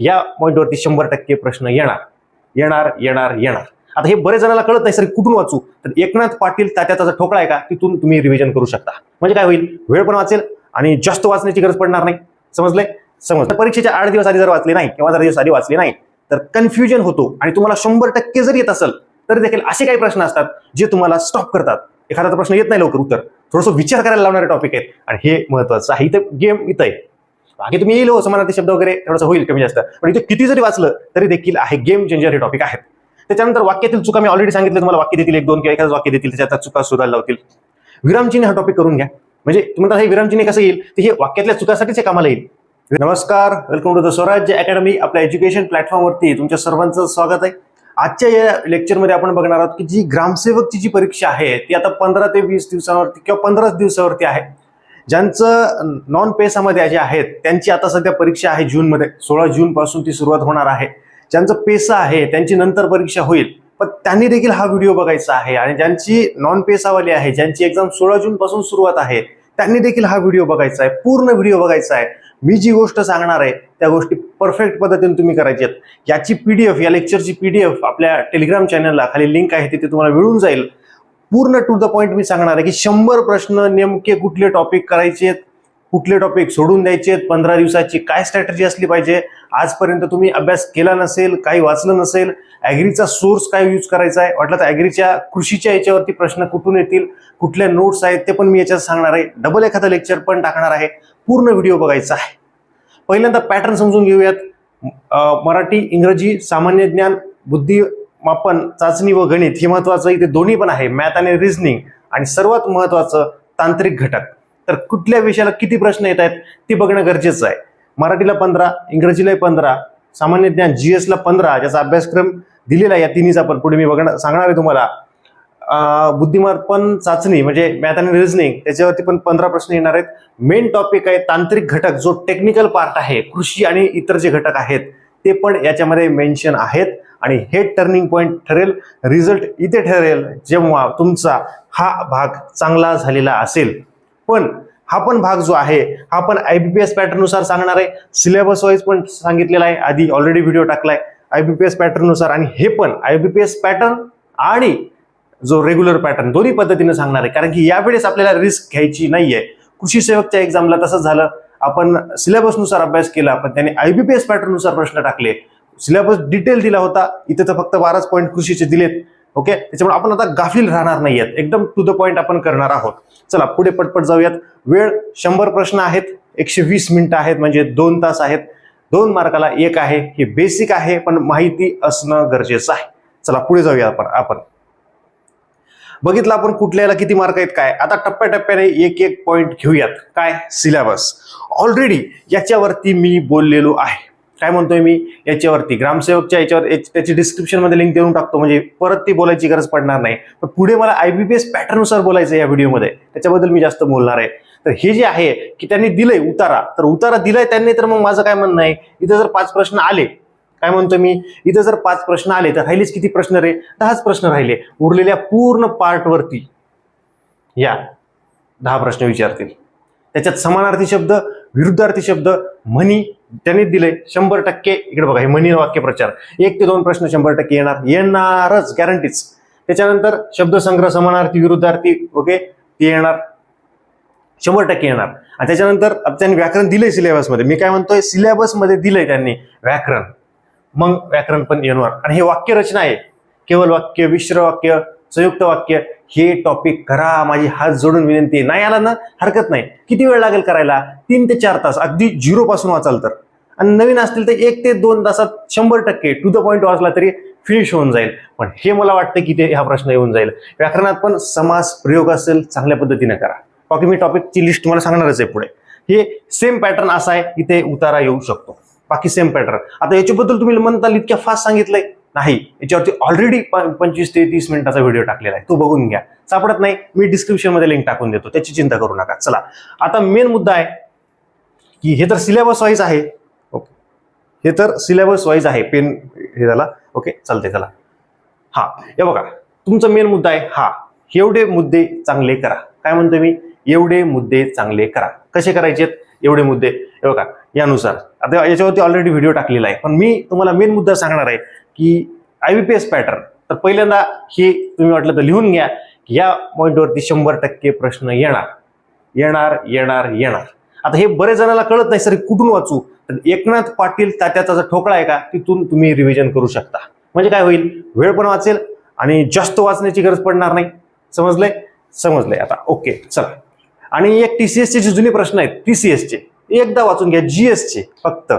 या पॉईंटवरती शंभर टक्के प्रश्न येणार. येणार येणार येणार. आता हे बरेच जणांना कळत नाही सर कुठून वाचू? तर एकनाथ पाटील तात्याचा ठोकळा आहे का तिथून तुम्ही रिव्हिजन करू शकता. म्हणजे काय होईल? वेळ पण वाचेल आणि जास्त वाचण्याची गरज पडणार नाही. समजलंय? समज परीक्षेच्या आठ दिवस आधी जर वाचले नाही किंवा जर दिवस आधी वाचले नाही तर कन्फ्युजन होतो आणि तुम्हाला शंभर टक्के जर येत असेल तरी देखील असे काही प्रश्न असतात जे तुम्हाला स्टॉप करतात. एखादा प्रश्न येत नाही लवकर उत्तर. थोडंसं विचार करायला लावणारे टॉपिक आहेत. आणि हे महत्वाचं आहे. इथं गेम इथं आहे. बाकी तुम्ही येईल हो समानार्थी शब्द वगैरे थोडंसं होईल कमी जास्त. पण इथे किती जरी वाचलं तरी देखील आहे गेम चेंजर हे टॉपिक आहेत. त्याच्यानंतर वाक्यातील चुका मी ऑलरेडी सांगितलं तुम्हाला वाक्य देतील एक दोन किंवा एखादं वाक्य देतील त्याच्या चुका सुधारला होतील विरामचिन्ह हा टॉपिक करून घ्या. म्हणजे तुम्ही हे विरामचिन्ह कसं येईल तर हे वाक्यातल्या चुकासाठीच हे कामाला येईल. नमस्कार welcome to the Swarajya academy आपल्या एज्युकेशन प्लॅटफॉर्मवरती तुमच्या सर्वांचं स्वागत आहे. आजच्या या लेक्चरमध्ये आपण बघणार आहोत की जी ग्रामसेवकची जी परीक्षा आहे ती आता पंधरा ते वीस दिवसावरती किंवा पंधराच दिवसावरती आहे. ज्यांचं नॉन पेसामध्ये जे आहेत त्यांची आता सध्या परीक्षा आहे जूनमध्ये. सोळा जूनपासून ती सुरुवात होणार आहे. ज्यांचं पेसा आहे त्यांची नंतर परीक्षा होईल. पण त्यांनी देखील हा व्हिडिओ बघायचा आहे. आणि ज्यांची नॉन पेसावाली आहे ज्यांची एक्झाम सोळा जूनपासून सुरुवात आहे त्यांनी देखील हा व्हिडिओ बघायचा आहे. पूर्ण व्हिडिओ बघायचा आहे. मी जी गोष्ट सांगणार आहे त्या गोष्टी परफेक्ट पद्धतीने तुम्ही करायची आहेत. याची पी डी एफ या लेक्चरची पी डी एफ आपल्या टेलिग्राम चॅनलला खाली लिंक आहे तिथे तुम्हाला मिळून जाईल. पूर्ण टू द पॉइंट मी सांगणार आहे की शंभर प्रश्न नेमके कुठले टॉपिक करायचे आहेत कुठले टॉपिक सोडून द्यायचे आहेत पंधरा दिवसाची काय स्ट्रॅटेजी असली पाहिजे आजपर्यंत तुम्ही अभ्यास केला नसेल काही वाचलं नसेल ॲग्रीचा सोर्स काय यूज करायचा आहे? वाटलं तर ॲग्रीच्या कृषीच्या याच्यावरती प्रश्न कुठून येतील कुठल्या नोट्स आहेत ते पण मी याच्यात सांगणार आहे. डबल एखादं लेक्चर पण टाकणार आहे. पूर्ण व्हिडिओ बघायचा आहे. पहिल्यांदा पॅटर्न समजून घेऊयात. मराठी इंग्रजी सामान्य ज्ञान बुद्धी मापन चाचणी व गणित हे महत्वाचं. इथे दोन्ही पण आहे मॅथ आणि रिझनिंग आणि सर्वात महत्वाचं तांत्रिक घटक. तर कुठल्या विषयाला किती प्रश्न येत आहेत ते बघणं गरजेचं आहे. मराठीला पंधरा इंग्रजीला पंधरा सामान्य ज्ञान जी एसला पंधरा ज्याचा अभ्यासक्रम दिलेला आहे या तिन्हीचा पण पुढे मी बघणार सांगणार आहे तुम्हाला. बुद्धिमत्तपण चाचणी म्हणजे मॅथ आणि रिझनिंग त्याच्यावरती पण पंधरा प्रश्न येणार आहेत. मेन टॉपिक आहे तांत्रिक घटक जो टेक्निकल पार्ट आहे कृषी आणि इतर जे घटक आहेत ते पण याच्यामध्ये मेन्शन आहेत. आणि हे टर्निंग पॉईंट ठरेल रिझल्ट इथे ठरेल जेव्हा तुमचा हा भाग चांगला झालेला असेल. पण हा पण भाग जो आहे हा पण आय बी पी एस पॅटर्ननुसार सांगणार आहे. सिलेबस वाईज पण सांगितलेला आहे. आधी ऑलरेडी व्हिडिओ टाकलाय. आय बी पी एस पॅटर्ननुसार आणि हे पण I B P S pattern आणि जो रेग्युलर पॅटर्न दोन्ही पद्धतीने सांगणार आहे. कारण की यावेळेस आपल्याला रिस्क घ्यायची नाहीये. कृषी सेवकच्या एक्झामला तसंच झालं. आपण सिलेबसनुसार अभ्यास केला पण त्याने आय बी पी एस पॅटर्ननुसार प्रश्न टाकले. सिलेबस डिटेल दिला होता इथे तर फक्त बाराच पॉईंट कृषीचे दिलेत ओके त्याच्यामुळे आपण आता गाफील राहणार नाहीयेत. एकदम टू द पॉईंट आपण करणार आहोत. चला पुढे पटपट जाऊयात. वेळ शंभर प्रश्न आहेत एकशे वीस मिनिटं आहेत म्हणजे दोन तास आहेत. दोन मार्काला एक आहे हे बेसिक आहे पण माहिती असणं गरजेचं आहे. चला पुढे जाऊया आपण आपण. बघितलं आपण कुठल्याला किती मार्क आहेत काय? आता टप्प्याटप्प्याने एक एक पॉईंट घेऊयात. काय? सिलेबस. ऑलरेडी याच्यावरती मी बोललेलो आहे. काय म्हणतोय मी? याच्यावरती. ग्रामसेवकच्या याच्यावर त्याची डिस्क्रिप्शनमध्ये लिंक देऊन टाकतो. म्हणजे परत ती बोलायची गरज पडणार नाही. पण पुढे मला आयबीपीएस पॅटर्ननुसार बोलायचं आहे या व्हिडिओमध्ये त्याच्याबद्दल मी जास्त बोलणार आहे. तर हे जे आहे की त्यांनी दिलंय उतारा. तर उतारा दिलाय त्यांनी तर मग माझं काय म्हणणं आहे? इथं जर पाच प्रश्न आले काय म्हणतो मी? इथं जर पाच प्रश्न आले तर राहिलेच किती प्रश्न रे? दहाच प्रश्न राहिले. उरलेल्या पूर्ण पार्टवरती या दहा प्रश्न विचारतील. त्याच्यात समानार्थी शब्द विरुद्धार्थी शब्द म्हणी त्यांनी दिले शंभर टक्के. इकडे बघा हे म्हणी वाक्यप्रचार एक ते दोन प्रश्न शंभर टक्के येणार. येणारच गॅरंटीच त्याच्यानंतर शब्दसंग्रह समानार्थी विरुद्धार्थी ओके ते येणार. शंभर टक्के येणार. आणि त्याच्यानंतर त्यांनी व्याकरण दिलंय सिलेबसमध्ये मी काय म्हणतोय? सिलेबसमध्ये दिलंय त्यांनी व्याकरण. मग व्याकरण पण येणार. आणि हे वाक्यरचना आहे. केवळ वाक्य मिश्र वाक्य संयुक्त वाक्य हे टॉपिक करा माझी हात जोडून विनंती नाही आला ना हरकत नाही. किती वेळ लागेल करायला? तीन ते चार तास अगदी झिरोपासून वाचाल तर. आणि नवीन असतील तर एक ते दोन तासात शंभर टक्के टू द पॉईंट वाचला तरी फिनिश होऊन जाईल. पण हे मला वाटतं की ते हा प्रश्न येऊन जाईल. व्याकरणात पण समास प्रयोग असेल चांगल्या पद्धतीने करा. बाकी मी टॉपिकची लिस्ट तुम्हाला सांगणारच आहे पुढे. हे सेम पॅटर्न असा आहे इथे उतारा येऊ शकतो. बाकी सेम पॅटर्न आता याच्याबद्दल तुम्ही म्हणताल इतक्या फास्ट सांगितलंय. नाही याच्यावरती ऑलरेडी पंचवीस ते तीस मिनिटाचा व्हिडिओ टाकलेला आहे. तो बघून घ्या. सापडत नाही मी डिस्क्रिप्शनमध्ये लिंक टाकून देतो. त्याची चिंता करू नका. चला. आता मेन मुद्दा आहे की हे तर सिलेबस वाईज आहे. ओके हे तर सिलेबस वाईज आहे. पेन हे झाला. ओके चालते चला. हा हे बघा. तुमचा मेन मुद्दा आहे. हा एवढे मुद्दे चांगले करा. काय म्हणतो मी? एवढे मुद्दे चांगले करा. कसे करायचे? एवढे मुद्दे. हे बघा यानुसार. आता याच्यावरती ऑलरेडी व्हिडिओ टाकलेला आहे. पण मी तुम्हाला मेन मुद्दा सांगणार आहे. की I B P S pattern तर पहिल्यांदा हे तुम्ही वाटलं तर लिहून घ्या. की या पॉईंटवरती शंभर टक्के प्रश्न येणार. येणार येणार येणार. आता हे बरेच जणांना कळत नाही सर कुठून वाचू? तर एकनाथ पाटील तात्याचा जो ठोकळा आहे का तिथून तुम्ही रिव्हिजन करू शकता. म्हणजे काय होईल? वेळ पण वाचेल आणि जास्त वाचण्याची गरज पडणार नाही. समजलंय? समजलंय. आता ओके चला. आणि एक टी सी एसचे जे जुने प्रश्न आहेत टी सी एसचे एकदा वाचून घ्या जी एसचे फक्त.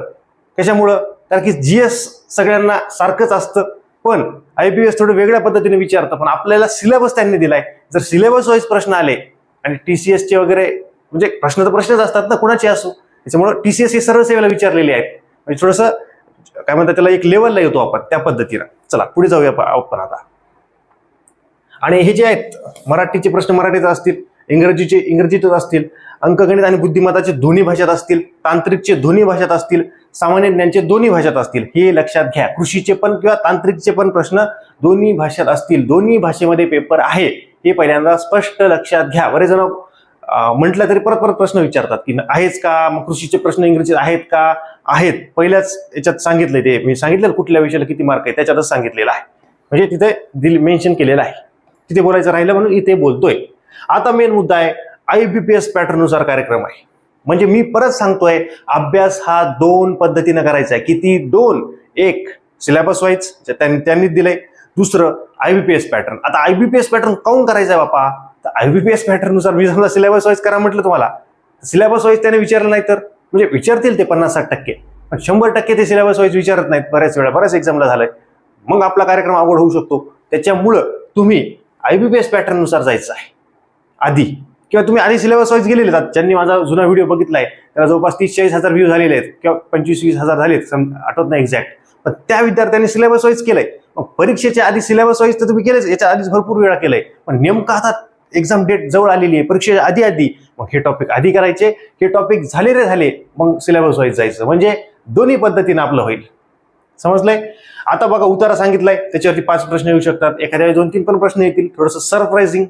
कशामुळं? कारण की जी एस सगळ्यांना सारखंच असतं. पण आयपीएस थोडं वेगळ्या पद्धतीने विचारतं. पण आपल्याला सिलेबस त्यांनी दिलाय. जर सिलेबस वाईज प्रश्न आले आणि टी सी एसचे वगैरे म्हणजे प्रश्न तर प्रश्नच असतात ना कुणाचे असो. त्याच्यामुळं एस हे सर्व सेवेला विचारलेले आहेत. म्हणजे थोडंसं काय म्हणतात त्याला एक लेवलला येतो आपण त्या पद्धतीनं. चला पुढे जाऊया आपण आता. आणि हे जे आहेत मराठीचे प्रश्न मराठीत असतील. इंग्रजीचे इंग्रजीतच असतील अंकगणित आणि बुद्धिमत्ताचे दोन्ही भाषेत असतील तांत्रिकचे दोन्ही भाषेत असतील सामान्य ज्ञानचे दोन्ही भाषेत असतील हे लक्षात घ्या. कृषीचे पण किंवा तांत्रिकचे पण प्रश्न दोन्ही भाषेत असतील दोन्ही भाषेमध्ये पेपर आहे हे पहिल्यांदा स्पष्ट लक्षात घ्या. बरेच जण म्हटलं तरी परत परत प्रश्न विचारतात की आहेच का? मग कृषीचे प्रश्न इंग्रजीत आहेत का? आहेत. पहिल्याच याच्यात सांगितले ते मी सांगितलं कुठल्या विषयाला किती मार्क आहे त्याच्यातच सांगितलेलं आहे. म्हणजे तिथे दिल मेन्शन केलेलं आहे. तिथे बोलायचं राहिलं म्हणून इथे बोलतोय. आता मेन मुद्दा आहे आय बी पी एस पॅटर्ननुसार कार्यक्रम आहे. म्हणजे मी परत सांगतोय अभ्यास हा दोन पद्धतीनं करायचा आहे. किती? दोन. एक सिलेबस वाईज त्यांनी त्यांनीच दिलंय. दुसरं आयबीपीएस पॅटर्न आता आयबीपीएस पॅटर्न काऊन करायचं आहे बापा? तर आयबीपीएस एसनुसार मी समजा सिलेबस वाईज करा म्हटलं तुम्हाला. सिलेबस वाईज त्याने विचारलं नाही तर? म्हणजे विचारतील ते पन्नास साठ टक्के. पण शंभर टक्के ते सिलेबस वाईज विचारत नाहीत बऱ्याच वेळा. बऱ्याच एक्झामला झालंय. मग आपला कार्यक्रम आवड होऊ शकतो. त्याच्यामुळं तुम्ही आयबीपीएस एसनुसार जायचं आहे. आधी. किंवा तुम्ही आधी सिलेबस वाईज गेलेले आहात ज्यांनी माझा जुना व्हिडिओ बघितलाय त्याला जवळपास तीस चाळीस हजार व्ह्यू झालेले आहेत किंवा पंचवीस वीस हजार झालेत. सम आठवत नाही एक्झॅक्ट पण त्या विद्यार्थ्यांनी सिलेबस वाईज केलंय. मग परीक्षेच्या आधी सिलेबस वाईज तर तुम्ही केलेच. याच्या आधीच भरपूर वेळा केलंय. पण नेमकं आता एक्झाम डेट जवळ आलेली आहे. परीक्षेच्या आधी आधी मग हे टॉपिक आधी करायचे. हे टॉपिक झाले रे झाले. मग सिलेबस वाईज जायचं. म्हणजे दोन्ही पद्धतीनं आपलं होईल. समजलंय? आता बघा उतारा सांगितलाय. त्याच्यावरती पाच प्रश्न येऊ शकतात. एखाद्या दोन तीन पण प्रश्न येतील. थोडंसं सरप्राइझिंग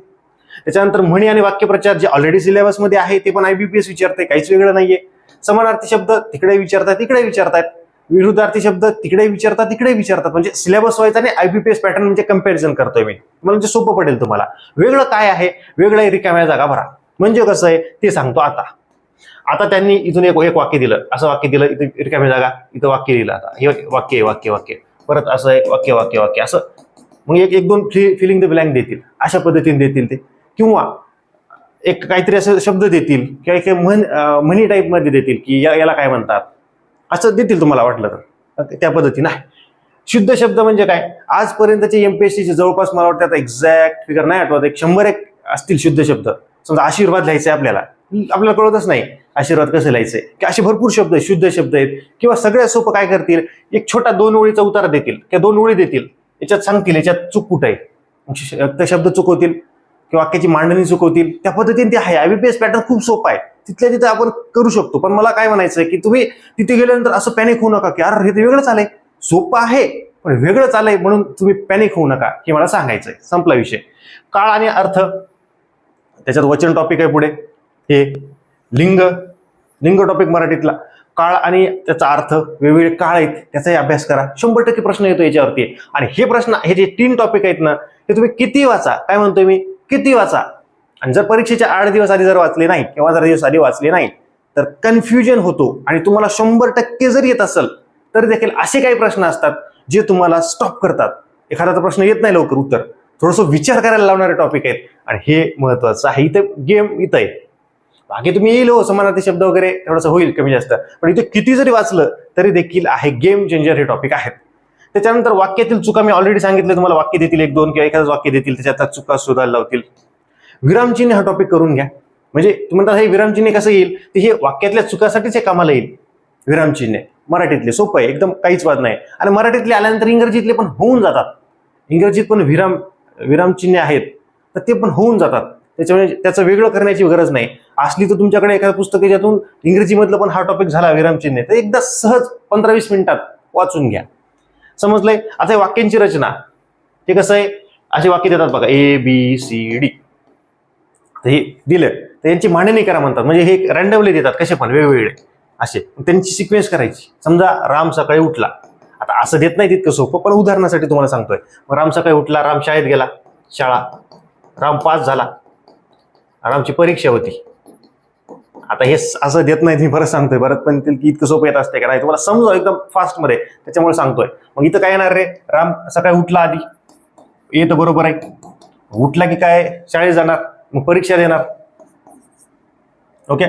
त्याच्यानंतर म्हणी आणि वाक्यप्रचार जे ऑलरेडी सिलेबसमध्ये आहे ते पण आयबीपीएस विचारते काहीच वेगळं नाहीये. समानार्थी शब्द तिकडे विचारतात तिकडे विचारतात. विरुद्धार्थी शब्द तिकडे विचारतात तिकडे विचारतात. म्हणजे सिलेबस वाईज आणि आयबीपीएस पॅटर्न म्हणजे कंपॅरिझन करतोय मी. तुम्हाला म्हणजे सोपं पडेल तुम्हाला. वेगळं काय आहे? वेगळं रिकाम्या जागा भरा. म्हणजे कसं आहे? ते सांगतो आता. आता त्यांनी इथून एक एक वाक्य दिलं. असं वाक्य दिलं इथं रिकाम्या जागा इथं वाक्य दिलं आता. हे वाक्य आहे, वाक्य वाक्य परत असं आहे वाक्य वाक्य वाक्य असं. मग एक एक दोन फिलिंग द ब्लँक देतील. अशा पद्धतीने देतील ते. किंवा एक काहीतरी असं शब्द देतील किंवा एक म्हण म्हणी टाईपमध्ये देतील की या याला काय म्हणतात? असं देतील तुम्हाला वाटलं तर. त्या पद्धतीनं शुद्ध शब्द म्हणजे काय? आजपर्यंतचे एम पी एस सीचे जवळपास मला वाटतं आता एक्झॅक्ट फिगर नाही आठवत. एक शंभर एक असतील शुद्ध शब्द. समजा आशीर्वाद लिहायचे आपल्याला. आपल्याला कळतच नाही आशीर्वाद कसं लिहायचे की असे भरपूर शब्द आहेत शुद्ध शब्द आहेत. किंवा सगळ्यात सोपं काय करतील? एक छोटा दोन ओळीचा उतारा देतील. किंवा दोन ओळी देतील. याच्यात सांगतील याच्यात चूक कुठं आहे? शब्द चुकवतील. किंवा वाक्याची मांडणी चुकवतील. त्या पद्धतीने ते आहे. आयबीपीएस पॅटर्न खूप सोपा आहे. तिथल्या तिथे आपण करू शकतो. पण मला काय म्हणायचं आहे की तुम्ही तिथे गेल्यानंतर असं पॅनिक होऊ नका की अरे हे तर वेगळंच आलंय. सोपं आहे पण वेगळंच आलंय म्हणून तुम्ही पॅनिक होऊ नका हे मला सांगायचं आहे संपला विषय. काळ आणि अर्थ. त्याच्यात वचन टॉपिक आहे पुढे. हे लिंग. लिंग टॉपिक मराठीतला. काळ आणि त्याचा अर्थ वेगवेगळे काळ आहेत त्याचाही अभ्यास करा. शंभर टक्के प्रश्न येतो याच्यावरती. आणि हे प्रश्न हे जे तीन टॉपिक आहेत ना ते तुम्ही किती वाचा? काय म्हणतोय मी? किती वाचा? आणि जर परीक्षेच्या आठ दिवस आधी जर वाचले नाही किंवा जर दिवस आधी वाचले नाही तर कन्फ्युजन होतो. आणि तुम्हाला शंभर टक्के जर येत असेल तरी देखील असे काही प्रश्न असतात जे तुम्हाला स्टॉप करतात. एखादा प्रश्न येत नाही लवकर उत्तर. थोडंसं विचार करायला लावणारे टॉपिक आहेत. आणि हे महत्वाचं आहे. इथं गेम इथं आहे. बाकी तुम्ही येईल हो समानार्थी शब्द वगैरे थोडंसं होईल कमी जास्त. पण इथे किती जरी वाचलं तरी देखील आहे गेम चेंजर हे टॉपिक आहेत. त्याच्यानंतर वाक्यातील चुका मी ऑलरेडी सांगितलं तुम्हाला वाक्य देतील एक दोन किंवा एखादं वाक्य देतील त्याच्यात चुका शोधायला लावतील. विरामचिन्ह हा टॉपिक करून घ्या. म्हणजे तुम्ही म्हणता हे विरामचिन्ह कसं येईल? ते हे वाक्यातल्या चुकासाठीच हे कामाला येईल. विरामचिन्ह. मराठीतले सोपं आहे एकदम काहीच वाद नाही. आणि मराठीतले आल्यानंतर इंग्रजीतले पण होऊन जातात. इंग्रजीत पण विराम विरामचिन्हे आहेत तर ते पण होऊन जातात. त्याच्यामुळे त्याचं वेगळं करण्याची गरज नाही. असली तर तुमच्याकडे एखादं पुस्तक ज्यातून इंग्रजीमधलं पण हा टॉपिक झाला विरामचिन्ह. तर एकदा सहज पंधरा वीस मिनिटात वाचून घ्या. समजलंय? आता वाक्यांची रचना. ते कसं आहे? असे वाक्य देतात बघा ए बी सी डी तर हे दिलं. तर यांची मांडणी करा म्हणतात. म्हणजे हे रँडमली देतात कसे पण वेगवेगळे. असे. त्यांची सिक्वेन्स करायची. समजा राम सकाळी उठला. आता असं देत नाही तितकं सोपं पण उदाहरणासाठी तुम्हाला सांगतोय. मग राम सकाळी उठला राम शाळेत गेला शाळा. राम पास झाला. रामची परीक्षा होती. आता हे असं देत नाही मी बरं सांगतोय. बरं पण ते की इतकं सोपं येत असते का नाही? तुम्हाला समजा एकदम फास्टमध्ये त्याच्यामुळे सांगतोय. मग इथं काय येणार रे? राम सकाळी उठला आधी. येतं बरोबर आहे. उठला की काय? शाळेत जाणार. मग परीक्षा देणार. ओके?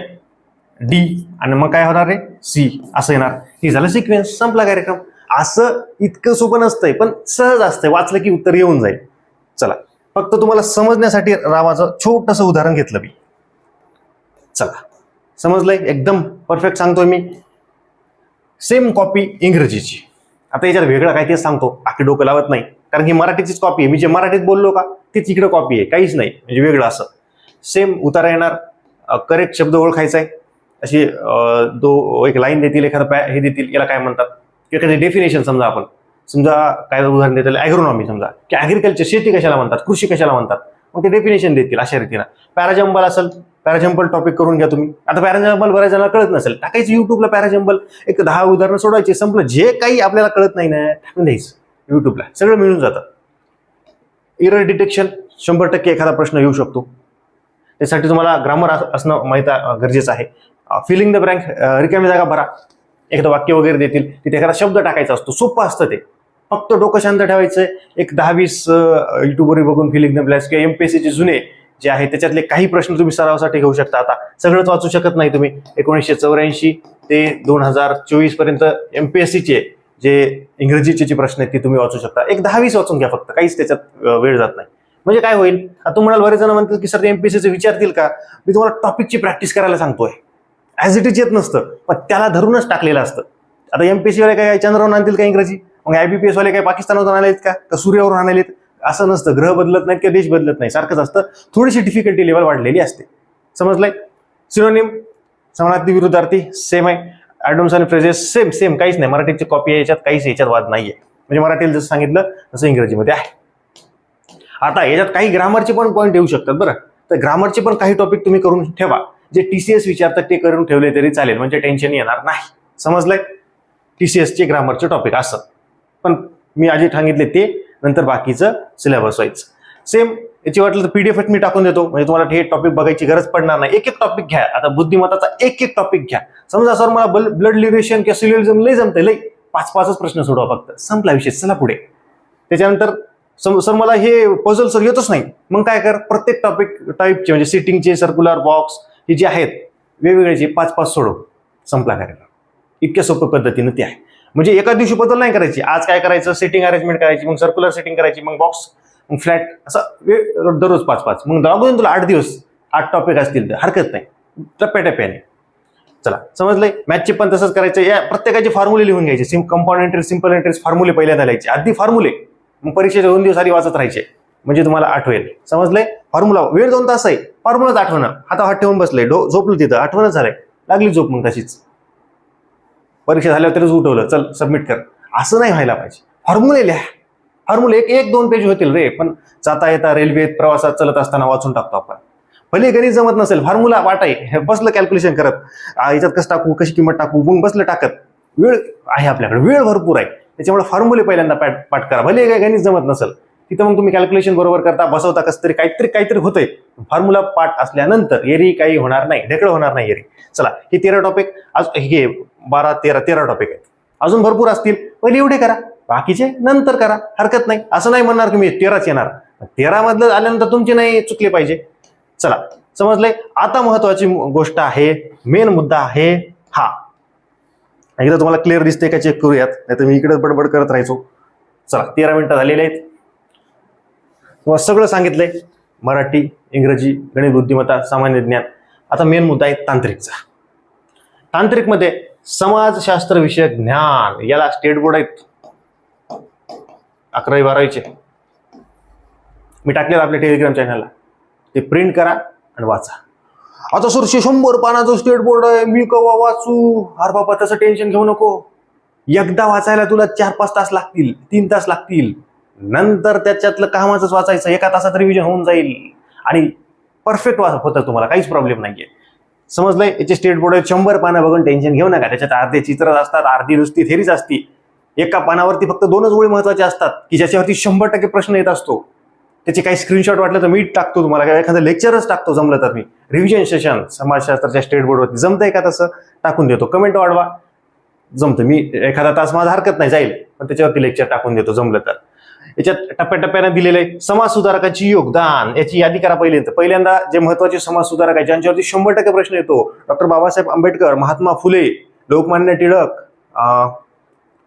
डी. आणि मग काय होणार रे? सी. असं येणार. हे झालं सिक्वेन्स संपला कार्यक्रम. असं इतकं सोपं नसतंय पण सहज असतंय. वाचलं की उत्तर येऊन जाईल. चला. फक्त तुम्हाला समजण्यासाठी रामाचं छोटंसं उदाहरण घेतलं मी. चला. समजलंय? एकदम परफेक्ट सांगतोय मी. Same copy इंग्रजीची. आता याच्यात वेगळं काय तेच सांगतो. बाकी डोकं लावत नाही. कारण ही मराठीचीच कॉपी आहे. मी जे मराठीत बोललो का तीच इकडे कॉपी आहे. काहीच नाही. म्हणजे वेगळं असं. सेम उतारा येणार. करेक्ट शब्द ओळखायचा आहे अशी दो एक लाईन देतील एखादं पॅ हे देतील. याला काय म्हणतात? एखादी डेफिनेशन समजा आपण. समजा काय उदाहरण देतील? ॲग्रोनॉमी समजा. की ॲग्रिकल्चर शेती कशाला म्हणतात? कृषी कशाला म्हणतात? मग ते डेफिनेशन देतील अशा रीतीनं. पॅराजंबल असेल पॅराजम्पल टॉपिक करून घ्या तुम्ही. आता पॅराजम्पल बऱ्याच जणांना कळत नसेल. टाकायचं युट्यूबला पॅराजम्पल एक दहा उदाहरणं सोडायची संपलं. जे काही आपल्याला कळत नाही ना टाकून द्यायचं युट्यूबला सगळं मिळून जातं. इरर डिटेक्शन शंभर टक्के एखादा प्रश्न येऊ शकतो. त्यासाठी तुम्हाला ग्रामर असणं माहीत गरजेचं आहे. फिलिंग द ब्रँक रिकामी जागा भरा. एखादं वाक्य वगैरे देतील. तिथे एखादा शब्द टाकायचा असतो. सोपं असतं ते. फक्त डोकं शांत ठेवायचं. एक दहा वीस युट्यूबवर बघून फिलिंग द ब्लॅक्स किंवा एमपीएससीचे जुने जे आहे त्याच्यातले काही प्रश्न तुम्ही सरावासाठी घेऊ शकता. आता सगळंच वाचू शकत नाही तुम्ही. एकोणीसशे चौऱ्याऐंशी ते दोन हजार चोवीसपर्यंत एमपीएससीचे जे इंग्रजीचे जे प्रश्न आहेत ते तुम्ही वाचू शकता. एक दहा वीस वाचून घ्या फक्त. काहीच त्याच्यात वेळ जात नाही. म्हणजे काय होईल? आता तुम्हाला बरेच जण म्हणतील की सर एमपीएससीचे विचारतील का? मी तुम्हाला टॉपिकची प्रॅक्टिस करायला सांगतोय. ॲज इट इज येत नसतं. पण त्याला धरूनच टाकलेलं असतं. आता एमपीएससी वाले काय चंद्रावरून आणतील का इंग्रजी? मग आयबीपीएस वाले काय पाकिस्तानवरून आले का? का सूर्यावरून आलेत? असं नसतं. ग्रह बदलत नाहीत किंवा देश बदलत नाही सारखंच असतं. थोडीशी डिफिकल्टी लेवल वाढलेली असते. समजलंय? सिनोनिम समानार्थी विरुद्धार्थी? सेम आहे. ॲडम्स आणि फ्रेजेस सेम सेम काहीच नाही. मराठीची कॉपी आहे याच्यात काहीच याच्यात वाद नाहीये. म्हणजे मराठीला जसं सांगितलं तसं इंग्रजीमध्ये आहे. आता याच्यात काही ग्रामरचे पण पॉईंट येऊ शकतात बरं. तर ग्रामरचे पण काही टॉपिक तुम्ही करून ठेवा. जे टी सी एस विचारतात ते करून ठेवले तरी चालेल. म्हणजे टेन्शन येणार नाही. समजलंय? टीसीएसचे ग्रामरचे टॉपिक असं. पण मी आधी सांगितले ते. नंतर बाकीचं सिलेबस व्हायचं सेम याची वाटलं तर पीडीएफ मी टाकून देतो. म्हणजे तुम्हाला हे टॉपिक बघायची गरज पडणार नाही. एक एक टॉपिक घ्या. आता बुद्धिमत्ताचा एक एक टॉपिक घ्या. समजा सर मला ब्लड लिरेशन किंवा सिलिझम लई जमते लई पाच पाचच प्रश्न सोडवा फक्त. संपला विषय चला पुढे. त्याच्यानंतर सम सर मला हे पझल सर येतच नाही. मग काय कर? प्रत्येक टॉपिक टाईपचे म्हणजे सिटिंगचे सर्क्युलर बॉक्स हे जे आहेत वेगवेगळ्याचे पाच पाच सोडव. संपला करायला इतक्या सोप्या पद्धतीनं ते आहे. म्हणजे एका दिवशी बदल नाही करायची. आज काय करायचं? सेटिंग अरेंजमेंट करायची मग सर्क्युलर सेटिंग करायची मग बॉक्स मग फ्लॅट असं वेळ दररोज पाच पाच मग लागून तुला आठ दिवस आठ टॉपिक असतील तर. हरकत नाही. टप्प्याटप्प्याने. चला समजलंय? मॅथचे पण तसंच करायचं. या प्रत्येकाचे फॉर्म्युले लिहून घ्यायचे. सिम कंपाऊंड एंट्री सिंपल एंट्रीज फॉर्म्युले पहिल्यांदा लिहायचे. आधी फॉर्म्युले मग परीक्षेचे दोन दिवस आधी वाचत राहायचे. म्हणजे तुम्हाला आठवेल. समजलंय? फॉर्म्युला वेळ दोन तास आहे. फॉर्म्युलाच आठवणं. हाता हात ठेवून बसले डो झोपलं तिथं. आठवणच झालंय. लागली झोप मग तशीच. परीक्षा झाल्यावर तरीच उठवलं. चल सबमिट कर. असं नाही व्हायला पाहिजे. फॉर्म्युले लिहा. फॉर्म्युले एक एक दोन पेज होतील रे. पण जाता येता रेल्वेत प्रवासात चलत असताना वाचून टाकतो आपण. भले गणित जमत नसेल फॉर्म्युला वाट आहे हे बसलं कॅल्क्युलेशन करत. याच्यात कसं टाकू कशी किंमत टाकू मग बसलं टाकत. वेळ आहे आपल्याकडे. वेळ भरपूर आहे. त्याच्यामुळे फॉर्म्युले पहिल्यांदा पाठ पाठ करा. भले काय गणित जमत नसेल तिथं मग तुम्ही कॅल्क्युलेशन बरोबर करता बसवता कसं तरी काहीतरी काहीतरी होतंय. फॉर्म्युला पाठ असल्यानंतर एरी काही होणार नाही ढेकळं होणार नाही एरी. चला हे तेरा टॉपिक आज हे बारा तेरा तेरा टॉपिक आहेत. अजून भरपूर असतील. पहिले एवढे करा. बाकीचे नंतर करा. हरकत नाही. असं नाही म्हणणार की मी तेराच येणार. तेरा मधलं आल्यानंतर तुमचे नाही चुकले पाहिजे. चला समजलंय? आता महत्वाची गोष्ट आहे मेन मुद्दा आहे हा. एकदा तुम्हाला क्लिअर दिसते का चेक करूयात? नाही तर मी इकडे बडबड करत राहायचो. चला तेरा मिनिटं झालेले आहेत. तुम्हाला सगळं सांगितलंय. मराठी इंग्रजी गणित बुद्धिमत्ता सामान्य ज्ञान. आता मेन मुद्दा आहे तांत्रिकचा. तांत्रिकमध्ये समाजशास्त्र विषयक ज्ञान याला स्टेट बोर्ड आहेत. अकरावी बारावीचे. मी टाकलेलं आपल्या टेलिग्राम चॅनलला ते प्रिंट करा आणि वाचा. आता सर शंभर पानाचं स्टेट बोर्ड आहे. मी कवा वाचू? अरे बाबा तसं टेन्शन घेऊ नको. एकदा वाचायला तुला चार पाच तास लागतील तीन तास लागतील. नंतर त्याच्यातलं कामाचंच वाचायचं एका तासात रिव्हिजन होऊन जाईल. आणि परफेक्ट वाच होतं तुम्हाला काहीच प्रॉब्लेम नाहीये. समजलंय? याचे स्टेट बोर्ड शंभर पानं बघून टेन्शन घेऊ नका. त्याच्यात अर्धे चित्र असतात अर्धी नुसती थेरीच असती. एका पानावरती फक्त दोनच ओळी महत्त्वाच्या असतात की ज्याच्यावरती शंभर टक्के प्रश्न येत असतो. त्याचे काही स्क्रीनशॉट वाटलं तर मी टाकतो तुम्हाला किंवा एखादं लेक्चरच टाकतो जमलं तर मी. रिव्हिजन सेशन समाजशास्त्राच्या स्टेट बोर्डवरती जमतंय का तसं? टाकून देतो. कमेंट वाढवा. जमतं. मी एखादा तास माझा हरकत नाही जाईल. पण त्याच्यावरती लेक्चर टाकून देतो जमलं तर. याच्यात टप्प्याटप्प्याने दिलेलं आहे समाज सुधारकाची योगदान याची यादी करा पहिल्यांदा. पहिल्यांदा जे महत्त्वाचे समाज सुधारक आहेत ज्यांच्यावरती शंभर टक्के प्रश्न येतो डॉक्टर बाबासाहेब आंबेडकर महात्मा फुले लोकमान्य टिळक अं,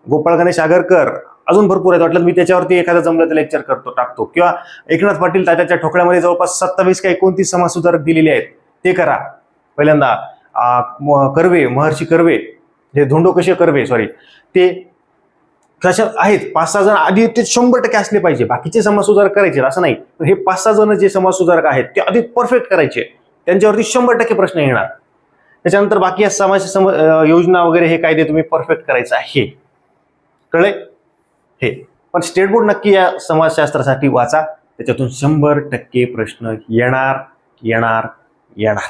गोपाळ गणेश आगरकर अजून भरपूर आहेत. वाटलं मी त्याच्यावरती एखादा जमलं तर लेक्चर करतो टाकतो. किंवा एकनाथ पाटील तात्याच्या ठोकळ्यामध्ये जवळपास सत्तावीस का एकोणतीस समाज सुधारक दिलेले आहेत. ते करा. पहिल्यांदा कर्वे महर्षी कर्वे जे धोंडो कसे कर्वे सॉरी ते तशा आहेत पाच सहा जण आधी ते शंभर टक्के असले पाहिजे बाकीचे समाज सुधारक करायचे असं नाही. पण हे पाच सहा जण जे समाज सुधारक आहेत ते आधी परफेक्ट करायचे. त्यांच्यावरती शंभर टक्के प्रश्न येणार. त्याच्यानंतर बाकी या समाज सम योजना वगैरे हे कायदे तुम्ही परफेक्ट करायचं आहे. कळले हे. पण स्टेट बोर्ड नक्की या समाजशास्त्रासाठी वाचा. त्याच्यातून शंभर टक्के प्रश्न येणार येणार येणार.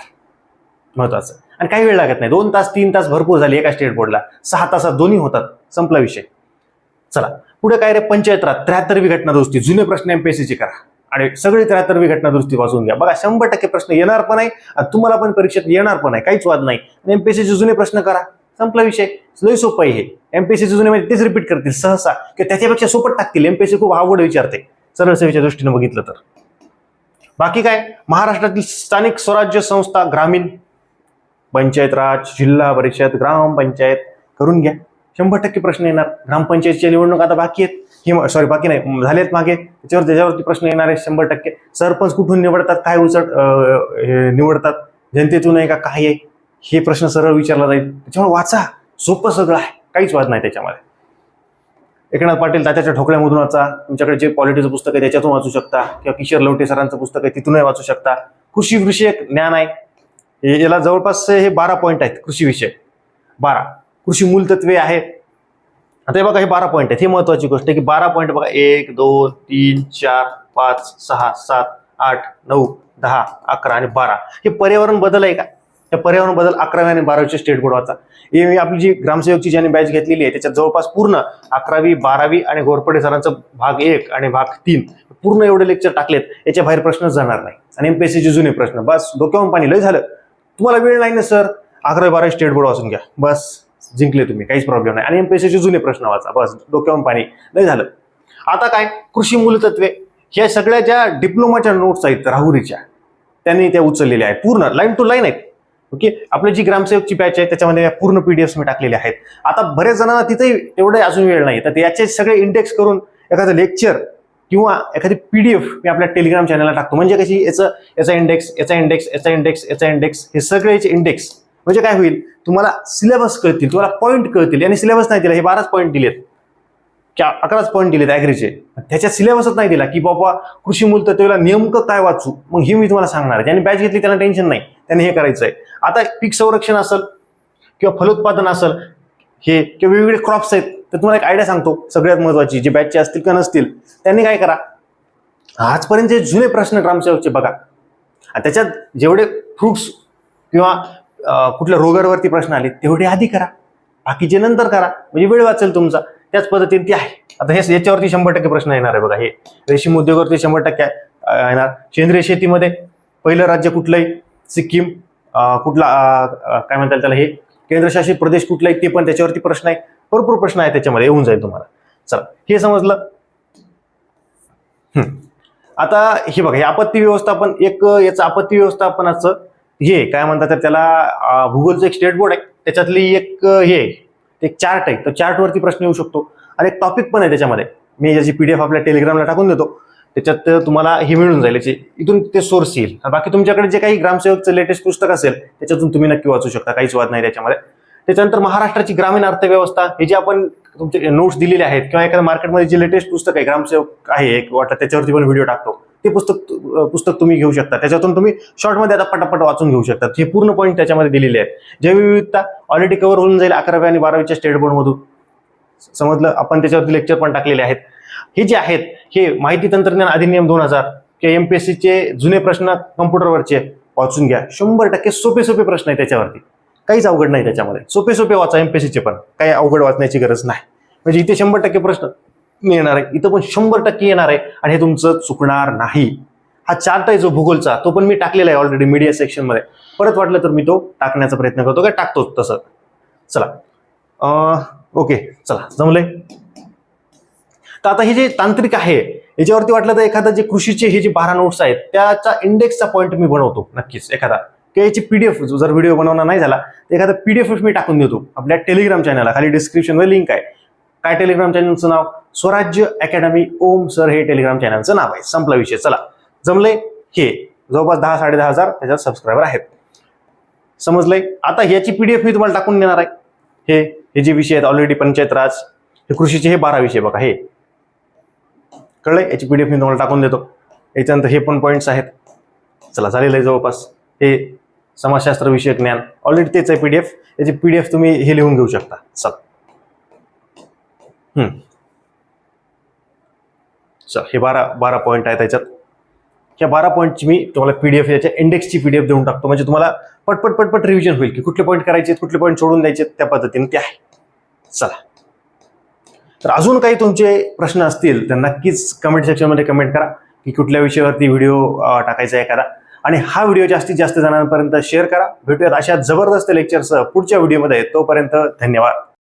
महत्वाचं. आणि काही वेळ लागत नाही. दोन तास तीन तास भरपूर झाले एका स्टेट बोर्डला सहा तासात दोन्ही होतात. संपला विषय. चला पुढे काय रे? पंचायत राज त्र्याहत्तरवी घटना दुरुस्ती. जुने प्रश्न एमपीएससीचे करा. आणि सगळी त्र्याहत्तरवी घटना दुरुस्ती वाचून घ्या. बघा शंभर टक्के प्रश्न येणार पण आहे आणि तुम्हाला पण परीक्षेत येणार पण आहे. काहीच वाद नाही. आणि एमपीएससीचे जुने प्रश्न करा. संपला विषय. लय सोपं आहे हे. एमपीएससीचे जुने म्हणजे तेच रिपीट करतील सहसा. किंवा त्याच्यापेक्षा सोपट टाकतील. एमपीएससी खूप आवड विचारते. सरळ सेवेच्या दृष्टीने बघितलं तर. बाकी काय? महाराष्ट्रातील स्थानिक स्वराज्य संस्था ग्रामीण. पंचायत राज जिल्हा परिषद ग्रामपंचायत करून घ्या. शंभर टक्के प्रश्न येणार. ग्रामपंचायतच्या निवडणूक आता बाकी आहेत. ही सॉरी बाकी नाही झालेत मागे. त्याच्यावर त्याच्यावरती प्रश्न येणार आहे शंभर टक्के. सरपंच कुठून निवडतात काय उचट निवडतात जनतेतून आहे का काय आहे? हे प्रश्न सरळ विचारला जाईल. त्याच्यामुळे वाचा. सोपं सगळं आहे. काहीच वाद नाही त्याच्यामध्ये. एकनाथ पाटील तात्याच्या ठोकळ्यामधून वाचा. तुमच्याकडे जे पॉलिटीचं पुस्तक आहे त्याच्यातून वाचू शकता. किंवा किशोर लवटे सरांचं पुस्तक आहे तिथूनही वाचू शकता. कृषी विषयक ज्ञान आहे. याला जवळपास हे बारा पॉईंट आहेत कृषी विषय बारा. कृषी मूलतत्वे आहेत. आता हे बघा हे बारा पॉईंट आहेत. हे महत्वाची गोष्ट आहे की बारा पॉईंट बघा एक दोन तीन चार पाच सहा सात आठ नऊ दहा अकरा आणि बारा. हे पर्यावरण बदल आहे का? त्या पर्यावरण बदल अकरावी आणि बारावीचे स्टेट बोर्ड वाचा. हे आपली जी ग्रामसेवकची ज्यांनी बॅच घेतलेली आहे त्याच्यात जवळपास पूर्ण अकरावी बारावी आणि घोरपडे सरांचा भाग एक आणि भाग तीन पूर्ण एवढे लेक्चर टाकलेत. याच्या बाहेर प्रश्नच जाणार नाही. आणि एमपीएससीचे जुने प्रश्न. बस डोक्यावरून पाणी. लय झालं. तुम्हाला वेळ नाही ना सर? अकरावी बारावी स्टेट बोर्ड वाचून घ्या. बस. जिंकले तुम्ही काहीच प्रॉब्लेम नाही. आणि एमपीएससीचे जुने प्रश्न वाचा बस डोक्यावर पाणी. नाही झालं. आता काय? कृषी मूलतत्वे. ह्या सगळ्या ज्या डिप्लोमाच्या नोट्स आहेत राहुरीच्या त्यांनी त्या उचललेल्या आहेत. पूर्ण लाईन टू लाईन आहेत. ओके आपली जी ग्रामसेवकची बॅच आहे त्याच्यामध्ये पूर्ण पीडीएफ मी टाकलेले आहेत. आता बरेच जणांना तिथेही तेवढे अजून वेळ नाही. तर याचे सगळे इंडेक्स करून एखादं लेक्चर किंवा एखादी पीडीएफ मी आपल्या टेलिग्राम चॅनलला टाकतो. म्हणजे कशी? याचं याचा इंडेक्स याचा इंडेक्स याचा इंडेक्स याचा इंडेक्स हे सगळे याचे इंडेक्स म्हणजे काय होईल? तुम्हाला सिलेबस कळतील तुम्हाला पॉईंट कळतील. यांनी सिलेबस नाही दिला हे बाराच पॉईंट दिलेत. की अकराच पॉईंट दिलेत ॲग्रीचे त्याच्यात सिलेबसच नाही दिला की बाबा कृषी मूल त्याला नेमकं काय वाचू? मग हे मी तुम्हाला सांगणार आहे. ज्यांनी बॅच घेतली त्यांना टेन्शन नाही. त्यांनी हे करायचं आहे आता पीक संरक्षण असेल किंवा फलोत्पादन असेल हे किंवा वेगवेगळे क्रॉप्स आहेत तर तुम्हाला एक आयडिया सांगतो सगळ्यात महत्वाची जे बॅचचे असतील किंवा नसतील त्यांनी काय करा? आजपर्यंत जे जुने प्रश्न ग्रामसेवकचे बघा. आणि त्याच्यात जेवढे फ्रुट्स किंवा कुठल्या रोगावरती प्रश्न आले तेवढे आधी करा. बाकीचे नंतर करा म्हणजे वेळ वाचेल तुमचा. त्याच पद्धतीने ती आहे. आता हे याच्यावरती शंभर टक्के प्रश्न येणार आहे बघा. हे रेशीम उद्योगावरती शंभर टक्के येणार. सेंद्रिय शेतीमध्ये पहिलं राज्य कुठलंही सिक्कीम. कुठला काय म्हणता काय त्याला हे? केंद्रशासित प्रदेश कुठला आहे ते पण त्याच्यावरती प्रश्न आहे. भरपूर प्रश्न आहे त्याच्यामध्ये. येऊन जाईल तुम्हाला. चला हे समजलं? हम्म. आता हे बघा हे आपत्ती व्यवस्थापन एक याचं आपत्ती व्यवस्थापनाचं हे काय म्हणतात तर त्याला भूगोलचं एक स्टेट बोर्ड आहे त्याच्यातली एक हे आहे, ते एक चार्ट आहे. तर चार्टवरती प्रश्न येऊ शकतो. आणि एक टॉपिक पण आहे त्याच्यामध्ये. मी याची एफ आपल्या टेलिग्रामला टाकून देतो. त्याच्यात तुम्हाला हे मिळून जाईल. याची इथून ते सोर्स येईल. बाकी तुमच्याकडे जे काही ग्रामसेवकचं लेटेस्ट पुस्तक असेल त्याच्यातून तुम्ही नक्की वाचू शकता. काहीच वाद नाही त्याच्यामध्ये. त्याच्यानंतर महाराष्ट्राची ग्रामीण अर्थव्यवस्था हे जे आपण तुमचे नोट्स दिलेले आहेत किंवा एखाद्या मार्केटमध्ये जे लेटेस्ट पुस्तक आहे ग्रामसेवक आहे एक वाटतं त्याच्यावरती पण व्हिडिओ टाकतो. ते पुस्तक पुस्तक तुम्ही घेऊ शकता. त्याच्यातून तुम्ही शॉर्टमध्ये आता पटापट वाचून घेऊ शकता. हे पूर्ण पॉईंट त्याच्यामध्ये दिलेले आहेत. जैवविविधता ऑलरेडी कव्हर होऊन जाईल अकराव्या आणि बारावीच्या स्टेट बोर्डमधून समजलं? आपण त्याच्यावरती लेक्चर पण टाकलेले आहेत. हे जे आहेत हे माहिती तंत्रज्ञान अधिनियम दोन हजार किंवा एमपीएससीचे जुने प्रश्न कम्प्युटरवरचे वाचून घ्या. शंभर टक्के सोपे सोपे प्रश्न आहे त्याच्यावरती. काहीच अवघड नाही त्याच्यामध्ये. सोपे सोपे वाचा एमपीएससीचे पण. काही अवघड वाचण्याची गरज नाही. म्हणजे इथे शंभर टक्के प्रश्न येणार आहे. इथं पण शंभर टक्के येणार आहे आणि हे तुमचं चुकणार नाही. हा चार्ट आहे जो भूगोलचा तो पण मी टाकलेला आहे ऑलरेडी मीडिया सेक्शनमध्ये परत वाटलं तर मी तो टाकण्याचा प्रयत्न करतो काय टाकतो तसं. चला. अं, ओके चला. जमलंय? तर आता हे जे तांत्रिक आहे याच्यावरती वाटलं तर एखादा जे कृषीचे हे जे बारा नोट्स आहेत त्याचा इंडेक्सचा पॉईंट मी बनवतो नक्कीच. एखादा. किंवा याची पीडीएफ जर व्हिडिओ बनवणार नाही झाला तर एखादा पीडीएफ मी टाकून देतो. आपल्या टेलिग्राम चॅनलला खाली डिस्क्रिप्शनवर लिंक आहे. काय टेलिग्राम चॅनलचं नाव? स्वराज्य अकॅडमी ओम सर हे टेलिग्राम चॅनलचं नाव आहे. संपला विषय. चला. जमले हे. जवळपास दहा साडे दहा हजार त्याच्यात सबस्क्रायबर आहेत. समजलंय? आता ह्याची पीडीएफ मी तुम्हाला टाकून देणार आहे. हे हे जे विषय आहेत ऑलरेडी पंचायत राज हे कृषीचे हे बारा विषय बघा. हे. कळलंय? याची पीडीएफ मी तुम्हाला टाकून देतो. याच्यानंतर हे पण पॉईंट्स आहेत. चला झालेलं आहे जवळपास. हे समाजशास्त्र विषयक ज्ञान. ऑलरेडी तेच आहे पीडीएफ याची पीडीएफ तुम्ही हे लिहून घेऊ शकता. चला. चल हे बारा बारा पॉईंट आहेत त्याच्यात. ह्या बारा पॉईंटची मी तुम्हाला पीडीएफ याच्या इंडेक्सची पीडीएफ देऊन टाकतो. म्हणजे तुम्हाला पटपट पटपट रिव्हिजन होईल की कुठले पॉईंट करायचे कुठले पॉईंट सोडून द्यायचे त्या पद्धतीने ते आहे. चला. तर अजून काही तुमचे प्रश्न असतील तर नक्कीच कमेंट सेक्शनमध्ये कमेंट करा की कुठल्या विषयावरती व्हिडिओ टाकायचा आहे करा. आणि हा व्हिडिओ जास्तीत जास्त जणांपर्यंत शेअर करा. भेटूयात अशा जबरदस्त लेक्चरसह पुढच्या व्हिडिओमध्ये तोपर्यंत धन्यवाद.